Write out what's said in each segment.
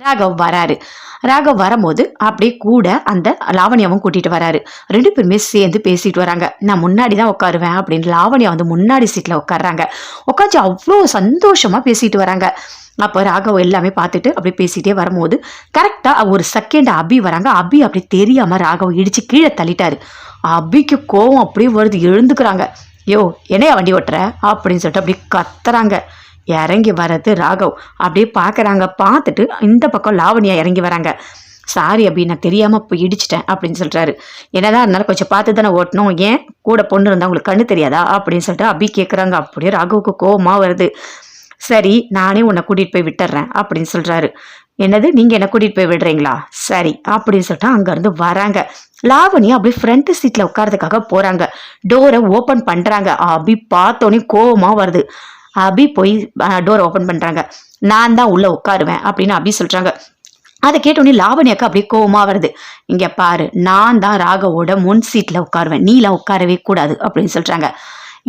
ராகவ் வராரு. ராகவ் வரும்போது அப்படியே கூட அந்த லாவணியாவும் கூட்டிட்டு வராரு. ரெண்டு பேருமே சேர்ந்து பேசிட்டு வராங்க. நான் முன்னாடி தான் உட்காருவேன் அப்படின்னு லாவணியா வந்து முன்னாடி சீட்டில் உட்காடுறாங்க உட்காந்து அவ்வளோ சந்தோஷமா பேசிட்டு வராங்க. அப்போ ராகவ் எல்லாமே பார்த்துட்டு அப்படியே பேசிட்டே வரும்போது கரெக்டாக ஒரு செகண்ட் அபி வராங்க. அபி அப்படி தெரியாம ராகவ் இடிச்சு கீழே தள்ளிட்டாரு. அபிக்கு கோவம் அப்படியே வருது. எழுந்துக்கிறாங்க. யோ என்னையா வண்டி ஓட்டுற? அப்படின்னு சொல்லிட்டு அப்படியே கத்துறாங்க. இறங்கி வர்றது ராகவ். அப்படியே பார்க்குறாங்க பார்த்துட்டு இந்த பக்கம் லாவணியா இறங்கி வராங்க. சாரி அபி நான் தெரியாமல் போய் இடிச்சிட்டேன் அப்படின்னு சொல்கிறாரு என்னதான் இருந்தாலும் கொஞ்சம் பார்த்து தானே ஓட்டணும். ஏன் கூட பொண்ணு இருந்தால் உங்களுக்கு கண்ணு தெரியாதா? அப்படின்னு சொல்லிட்டு அபி கேட்குறாங்க அப்படியே ராகவுக்கு கோபமாக வருது. சரி நானே உன்னை கூட்டிகிட்டு போய் விட்டுறேன் அப்படின்னு சொல்கிறாரு என்னது? நீங்கள் என்ன கூட்டிகிட்டு போய் விடுறீங்களா? சரி அப்படின்னு சொல்லிட்டு அங்கேருந்து வராங்க. லாவணி அப்படியே ஃப்ரண்ட் சீட்டில் உட்காரதுக்காக போகிறாங்க டோரை ஓப்பன் பண்ணுறாங்க அபி பார்த்தோன்னே கோபமாக வருது. அபி போய் டோரை ஓப்பன் பண்ணுறாங்க நான் தான் உள்ளே உட்காருவேன் அப்படின்னு அபி சொல்கிறாங்க அதை கேட்டோடனே லாவணி அக்கா அப்படியே கோவமாக வருது. இங்கே பாரு நான் தான் ராகவோட முன் சீட்டில் உட்காருவேன். நீலாம் உட்காரவே கூடாது அப்படின்னு சொல்கிறாங்க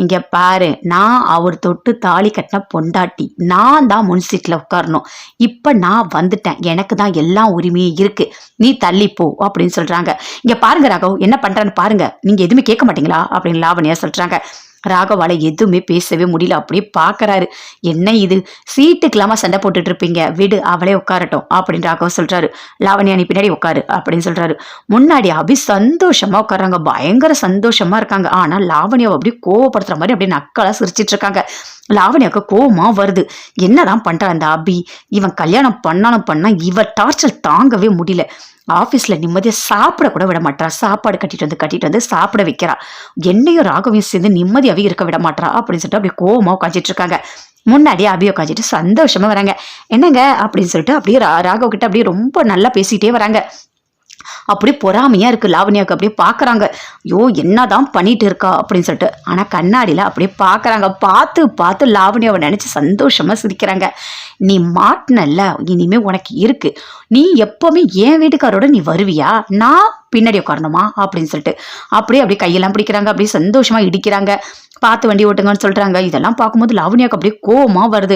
இங்கே பாரு நான் அவர் தொட்டு தாலி கட்டின பொண்டாட்டி. நான் தான் முன் சீட்டில் உட்காரணும். இப்போ நான் வந்துட்டேன். எனக்கு தான் எல்லா உரிமையும் இருக்குது நீ தள்ளி போ அப்படின்னு சொல்கிறாங்க இங்கே பாருங்க ராகவ் என்ன பண்ணுறான்னு பாருங்க. நீங்கள் எதுவுமே கேட்க மாட்டீங்களா? அப்படின்னு லாவணியா சொல்கிறாங்க ராகவால எதுவுமே பேசவே முடியல. அப்படியே பார்க்குறாரு என்ன இது? சீட்டுக்கு இல்லாம சண்டை போட்டுட்டு இருப்பீங்க விடு அவளே உட்காரட்டும் அப்படின்னு ராகவ சொல்றாரு. லாவண்யா நீ பின்னாடி உட்காரு அப்படின்னு சொல்றாரு. முன்னாடி அபி சந்தோஷமா உட்காராங்க பயங்கர சந்தோஷமா இருக்காங்க. ஆனா லாவண்யாவை அப்படியே கோவப்படுத்துற மாதிரி அப்படியே நக்கலா சிரிச்சிட்டு இருக்காங்க லாவண்யாவுக்கு கோவமா வருது. என்னதான் பண்ணுறான் அந்த அபி? இவன் கல்யாணம் பண்ணாலும் பண்ணா இவ டார்ச்சர் தாங்கவே முடியல. ஆஃபீஸில் நிம்மதியாக சாப்பிட கூட விட மாட்டா சாப்பாடு கட்டிட்டு வந்து கட்டிட்டு வந்து சாப்பிட வைக்கிறா. என்னையும் ராகவையும் சேர்ந்து நிம்மதியாகவே இருக்க விட மாட்டா அப்படின்னு சொல்லிட்டு அப்படியே கோவமாக உட்காந்துட்டு இருக்காங்க. முன்னாடியே அபியை உட்காந்துட்டு சந்தோஷமா வராங்க. என்னங்க? அப்படின்னு சொல்லிட்டு அப்படியே ரா- ராகவ் கிட்ட அப்படியே ரொம்ப நல்லா பேசிட்டே வராங்க. அப்படியே பொறாமையா இருக்கு லாவண்யாவுக்கு. அப்படியே பார்க்குறாங்க ஐயோ என்னதான் பண்ணிட்டு இருக்கா அப்படின்னு சொல்லிட்டு. ஆனா கண்ணாடியில அப்படியே பார்க்குறாங்க பார்த்து பார்த்து லாவண்யாவை நினைச்சு சந்தோஷமா சிரிக்கிறாங்க. நீ மாட்டினல்ல இனிமே உனக்கு இருக்கு. நீ எப்பவுமே என் வீட்டுக்காரோட நீ வருவியா? நான் பின்னாடி உட்காரணுமா? அப்படின்னு சொல்லிட்டு. அப்படியே அப்படியே கையெல்லாம் பிடிக்கிறாங்க. அப்படியே சந்தோஷமா இடிக்கிறாங்க. பார்த்து வண்டி ஓட்டுங்கன்னு சொல்றாங்க. இதெல்லாம் பார்க்கும்போது லாவண்யாவுக்கு அப்படியே கோவமா வருது.